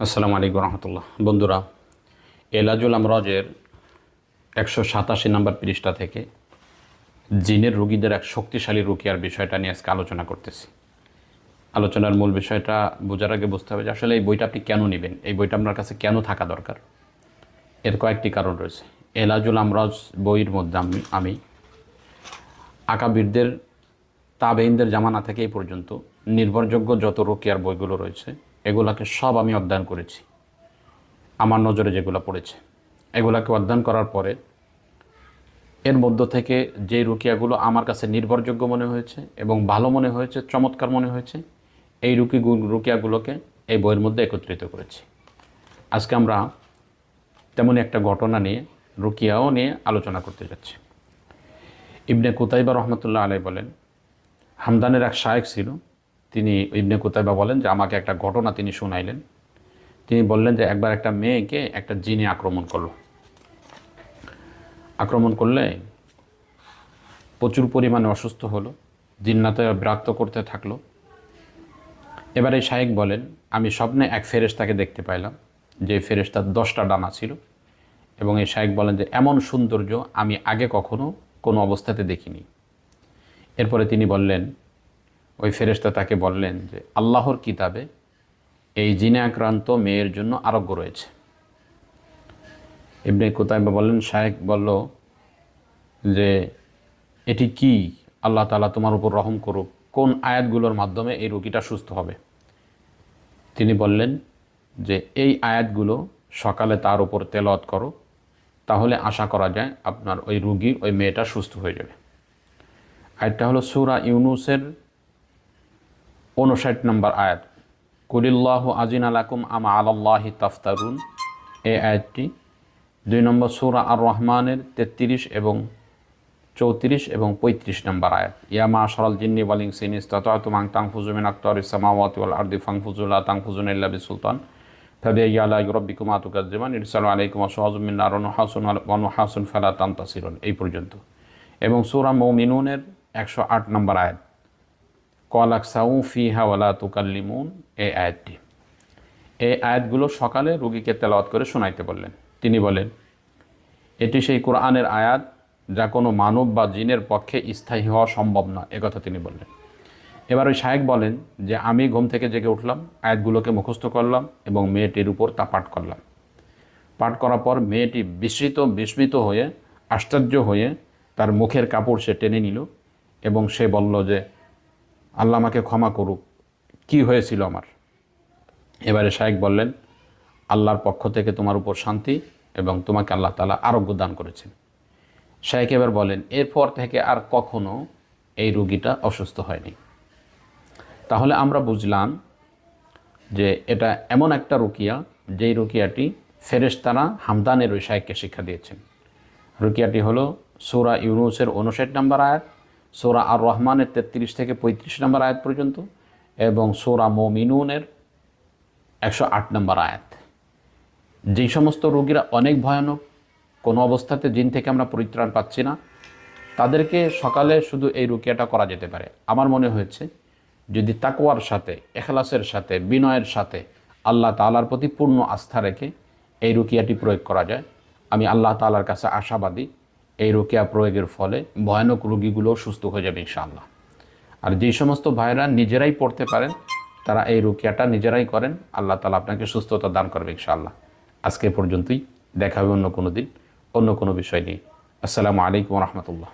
আসসালামু আলাইকুম রহমতুল্লাহ। বন্ধুরা, এলাজুল আমরজের একশো সাতাশি নম্বর পৃষ্ঠা থেকে জিনের রোগীদের এক শক্তিশালী রুকিয়ার বিষয়টা নিয়ে আজকে আলোচনা করতেছি। আলোচনার মূল বিষয়টা বোঝার আগে বুঝতে হবে যে আসলে এই বইটা আপনি কেন নেবেন? এই বইটা আপনার কাছে কেন থাকা দরকার? এর কয়েকটি কারণ রয়েছে। এলাজুল আমরজ বইয়ের মধ্যে আমি আমি আকাবিরদের তাবেইনদের জামানা থেকে এই পর্যন্ত নির্ভরযোগ্য যত রোকিয়ার বইগুলো রয়েছে এগুলাকে সব আমি অধ্যয়ন করেছি। আমার নজরে যেগুলো পড়েছে। এগুলাকে অধ্যয়ন করার পরে এর মধ্য থেকে যে রুকিয়াগুলো আমার কাছে নির্ভরযোগ্য মনে হয়েছে এবং ভালো মনে হয়েছে, চমৎকার মনে হয়েছে, এই রুকি রুকিয়াগুলোকে এই বইয়ের মধ্যে একত্রিত করেছি। আজকে আমরা তেমনই একটা ঘটনা নিয়ে, রুকিয়াও নিয়ে আলোচনা করতে যাচ্ছি। ইবনে কুতাইবা রহমতুল্লাহ আলাই বলেন, হামদানের এক শায়েক ছিল তিনি ইবনে কুতাইবা বলেন যে, আমাকে একটা ঘটনা তিনি শুনাইলেন। তিনি বললেন যে, একবার একটা মেয়েকে একটা জিনে আক্রমণ করল। আক্রমণ করলে প্রচুর পরিমাণে অসুস্থ হলো জিন্নাতে বিরক্ত করতে থাকল। এবার শায়েক বলেন, আমি স্বপ্নে এক ফেরেশতাকে দেখতে পাইলাম, যে ফেরেশতার দশটা ডানা ছিল। এবং এই শায়েক বলেন যে, এমন সৌন্দর্য আমি আগে কখনো কোনো অবস্থাতে দেখিনি। এরপরে তিনি বললেন ওই ফেরেশতা তাকে বললেন যে, আল্লাহর কিতাবে এই জিনে আক্রান্ত মেয়ের জন্য আরোগ্য রয়েছে। ইবনে কোতাইবা বললেন শায়েক বলল যে, এটি কি? আল্লাহ তালা তোমার উপর রহম করুক। কোন আয়াতগুলোর মাধ্যমে এই রোগীটা সুস্থ হবে? তিনি বললেন যে, এই আয়াতগুলো সকালে তার উপর তেলত করো, তাহলে আশা করা যায় আপনার ওই রুগী ওই মেয়েটা সুস্থ হয়ে যাবে। আয়াতটা হলো সুরা ইউনুসের উনষাট নম্বর আয়াত। কুলিল্লাহ আজিন আলাকুম আমা আলাল্লাহি তাফতারুন। এই আয়াতটি দুই নম্বর সুরা আর রহমানের তেত্রিশ এবং চৌত্রিশ এবং পঁয়ত্রিশ নম্বর আয়াত। ইয়ামা সরাল জিন্নি ওয়ালিং সিনিস ততাতুমাং তাংফুজুমিন আক্তর ইসামাওয়াত ওয়াল আরদি ফাংফুজুল্লাহ তাংফুজুন ইল্লা বিসুলতান। ফাদে ইয়ালা ইউরব্বিকুম আতুকাজ্জিমান ইরসাল আলাইকুম সহজুমিন নারন হাসুন ওয়ান হাসুন ফালা তান্তাসিরন। এই পর্যন্ত। এবং সুরা মৌমিনুনের একশো আট নম্বর আয়াত। কলাক সাউ ফিহা ওয়ালা তুকাল্লিমুন, এই আয়াতটি। এই আয়াতগুলো সকালে রুগীকে তেলাওয়াত করে শোনাইতে বললেন। তিনি বলেন, এটি সেই কোরআনের আয়াত যা কোনো মানব বা জিনের পক্ষে স্থায়ী হওয়া সম্ভব না একথা তিনি বললেন। এবার ওই শায়েক বলেন যে, আমি ঘুম থেকে জেগে উঠলাম, আয়াতগুলোকে মুখস্থ করলাম এবং মেয়েটির উপর তা পাঠ করলাম। পাঠ করার পর মেয়েটি বিস্মিত বিস্মিত হয়ে, আশ্চর্য হয়ে তার মুখের কাপড় সে টেনে নিল এবং সে বলল যে আল্লাহ আমাকে ক্ষমা করুক। কি হয়েছিল আমার? এবারে শায়েক বললেন, আল্লাহর পক্ষ থেকে তোমার উপর শান্তি এবং তোমাকে আল্লাহ তালা আরোগ্য দান করেছেন। শায়েক এবার বলেন, এরপর থেকে আর কখনো এই রুগীটা অসুস্থ হয়নি। তাহলে আমরা বুঝলাম যে এটা এমন একটা রুকিয়া যেই রুকিয়াটি ফেরেশতারা হামদানের ওই শায়েককে শিক্ষা দিয়েছেন। রুকিয়াটি হলো সোরা ইউনুসের উনষাট নম্বর আয়াত সোরা আর রহমানের তেত্রিশ থেকে পঁয়ত্রিশ নম্বর আয়াত পর্যন্ত এবং সোরা মোমিনুনের একশো আট নম্বর আয়াত। যেই সমস্ত রোগীরা অনেক ভয়ানক, কোনো অবস্থাতে জিন থেকে আমরা পরিত্রাণ পাচ্ছি না, তাদেরকে সকালে শুধু এই রুকিয়াটা করা যেতে পারে। আমার মনে হয়েছে যদি তাকওয়ার সাথে, এখলাসের সাথে, বিনয়ের সাথে আল্লাহ তালার প্রতি পূর্ণ আস্থা রেখে এই রুকিয়াটি প্রয়োগ করা যায়, আমি আল্লাহ তালার কাছে আশাবাদী এই রোকেয়া প্রয়োগের ফলে ভয়ানক রোগীগুলো সুস্থ হয়ে যাবে ইনশাআল্লাহ। আর যেই সমস্ত ভাইরা নিজেরাই পড়তে পারেন, তারা এই রোকেয়াটা নিজেরাই করেন, আল্লাহ তালা আপনাকে সুস্থতা দান করবে ইনশাআল্লাহ। আজকে পর্যন্তই দেখাবে অন্য কোনো দিন, অন্য কোনো বিষয় নিয়ে। আসসালামু আলাইকুম রহমতুল্লাহ।